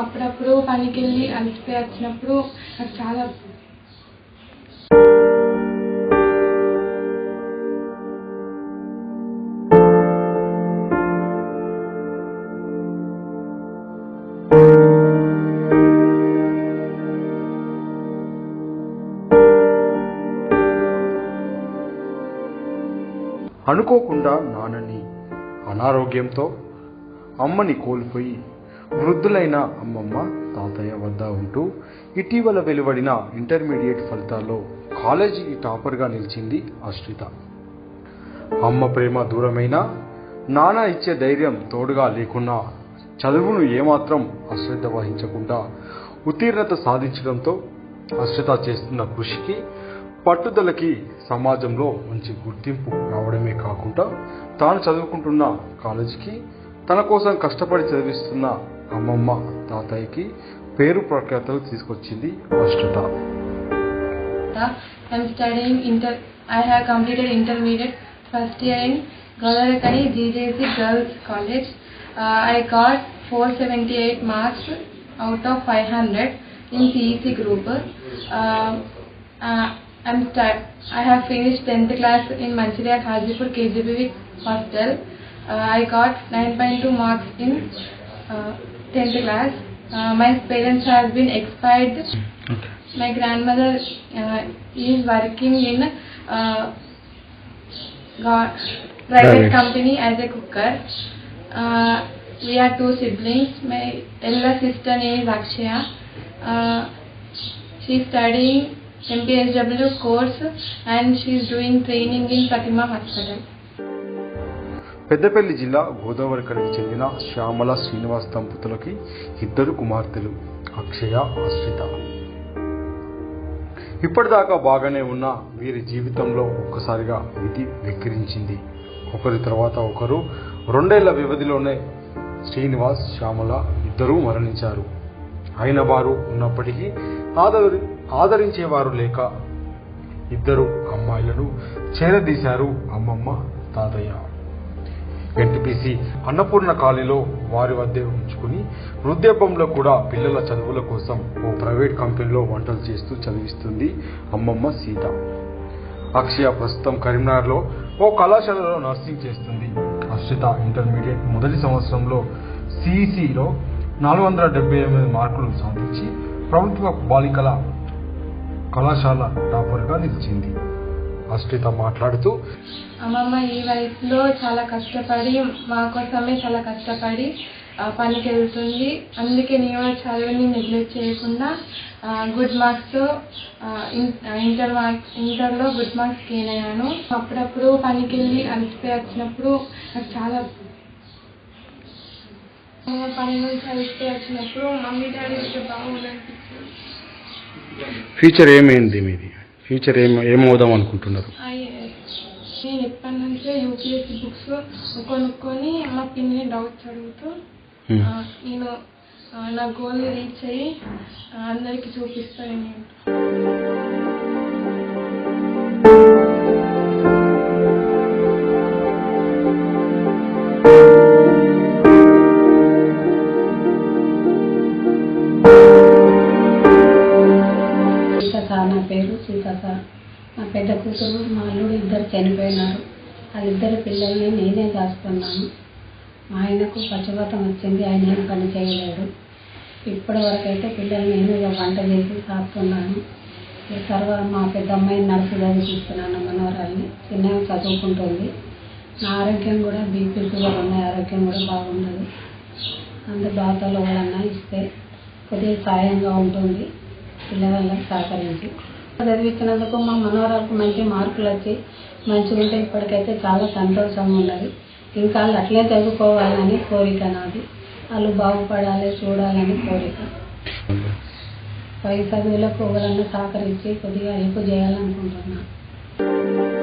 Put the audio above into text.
అప్పుడప్పుడు పనికి వెళ్ళి అలసిపోయి వచ్చినప్పుడు నాకు చాలా అనుకోకుండా నాన్నని అనారోగ్యంతో అమ్మని కోల్పోయి వృద్ధులైన అమ్మమ్మ తాతయ్య వద్ద ఉంటూ ఇటీవల వెలువడిన ఇంటర్మీడియట్ ఫలితాల్లో కాలేజీకి టాపర్గా నిలిచింది అశ్రిత అమ్మ ప్రేమ దూరమైన నాన్న ఇచ్చే ధైర్యం తోడుగా లేకున్నా చదువును ఏమాత్రం అశ్రద్ధ వహించకుండా ఉత్తీర్ణత సాధించడంతో అశ్రిత చేస్తున్న కృషికి పట్టుదలకి సమాజంలో మంచి గుర్తింపు రావడమే కాకుండా తాను చదువుకుంటున్న కాలేజీకి తన కోసం కష్టపడి చదివిస్తున్న అమ్మమ్మ తాతయ్యకి పేరు ప్రఖ్యాతలు తీసుకొచ్చింది Ashritha I'm studying inter. I have completed intermediate first year in Galarakani GJC Girls College. Uh, I got 478 marks out of 500 in CEC group. Uh, uh, I'm stu- I have finished 10th class in Manchiria Hajipur KGBV hostel. Uh, I got 9.2 marks in uh, 10th class. Uh, my parents have been expired my grandmother uh, is working in uh, private Private. company as a cooker. Uh, we are two siblings. My elder sister name is Akshaya. Uh, she is studying MPSW course and she is doing training in Fatima Hospital. Peddapalli జిల్లా గోదావరి కడికి చెందిన శ్యామల శ్రీనివాస్ దంపతులకి ఇద్దరు కుమార్తెలు అక్షయ ఆశ్రిత ఇప్పటిదాకా బాగానే ఉన్న వీరి జీవితంలో ఒక్కసారిగా విధి వెక్కిరించింది. ఒకరి తర్వాత ఒకరు రెండేళ్ళ వ్యవధిలోనే శ్రీనివాస్ శ్యామల ఇద్దరూ మరణించారు. అయిన వారు ఉన్నప్పటికీ ఆదరి ఆదరించేవారు లేక ఇద్దరు అమ్మాయిలను చేరదీశారు అమ్మమ్మ తాతయ్య. ఎన్టీపీసీ అన్నపూర్ణ కాలనీలో వారి వద్దే ఉంచుకుని వృద్ధాపంలో కూడా పిల్లల చదువుల కోసం ఓ ప్రైవేట్ కంపెనీలో వంటలు చేస్తూ చదివిస్తుంది అమ్మమ్మ సీత. అక్షయ ప్రస్తుతం కరీంనగర్లో ఓ కళాశాలలో నర్సింగ్ చేస్తుంది. అక్షిత ఇంటర్మీడియట్ మొదటి సంవత్సరంలో సిఈసిలో నాలుగు వందల డెబ్బై ఎనిమిది మార్కులు సాధించి ప్రభుత్వ బాలికల కళాశాల టాపర్గా నిలిచింది. అశ్రిత మాట్లాడుతూ అమ్మమ్మ ఈ వయసులో చాలా కష్టపడి మా కోసమే చాలా కష్టపడి పనికి వెళ్తుంది అందుకే నేను చదువుని నెగ్లెక్ట్ చేయకుండా గుడ్ మార్క్స్ ఇంటర్ మార్క్స్ ఇంటర్లో గుడ్ మార్క్స్ గెయిన్ అయ్యాను. అప్పుడప్పుడు పనికి వెళ్ళి అలసిపోయి వచ్చినప్పుడు నాకు చాలా పని నుంచి అలసిపోయి వచ్చినప్పుడు మమ్మీ డాడీ బాగుందనిపించింది ఫ్యూచర్ ఏమైంది మీది? ఫ్యూచర్ ఏం ఏమవుదాం అనుకుంటున్నారు నేను ఎప్పటి నుంచో యూపీఎస్సీ బుక్స్ కొనుక్కొని మా పిన్ని డౌట్స్ అడుగుతూ Hmm. నేను నా గోల్ రీచ్ అయ్యి అందరికీ చూపిస్తాను నేను పేరు సీతక్క నా పెద్ద కూతురు మా అల్లుడు ఇద్దరు చనిపోయినారు. వాళ్ళిద్దరు పిల్లల్ని నేనే దాచుకున్నాను. మా ఆయనకు పచ్చబతం వచ్చింది ఆయన ఏం పని చేయలేడు. ఇప్పటి వరకు అయితే పిల్లల్ని నేను ఇక వంట చేసి సాగుతున్నాను ఈ తర్వాత మా పెద్ద అమ్మాయిని నర్సు చదివిస్తున్నాను మనవరాల్ని. చిన్న చదువుకుంటుంది. నా ఆరోగ్యం కూడా బీపీ షుగర్ ఉన్నాయి ఆరోగ్యం కూడా బాగుండదు. అందు దాతలు ఎవరన్నా ఇస్తే కొద్దిగా సాయంగా ఉంటుంది. పిల్లవాళ్ళకి సహకరించి. చదివించినందుకు మా మనవరాలకు మంచి మార్కులు వచ్చి మంచిగా ఉంటే ఇప్పటికైతే చాలా సంతోషంగా ఉన్నది. ఇంకా వాళ్ళు అట్లే చదువుకోవాలని కోరిక నాది. వాళ్ళు బాగుపడాలి చూడాలని కోరిక. పై చదువులకు ఎవరన్నా సహకరించి కొద్దిగా హెల్ప్ చేయాలనుకుంటున్నాను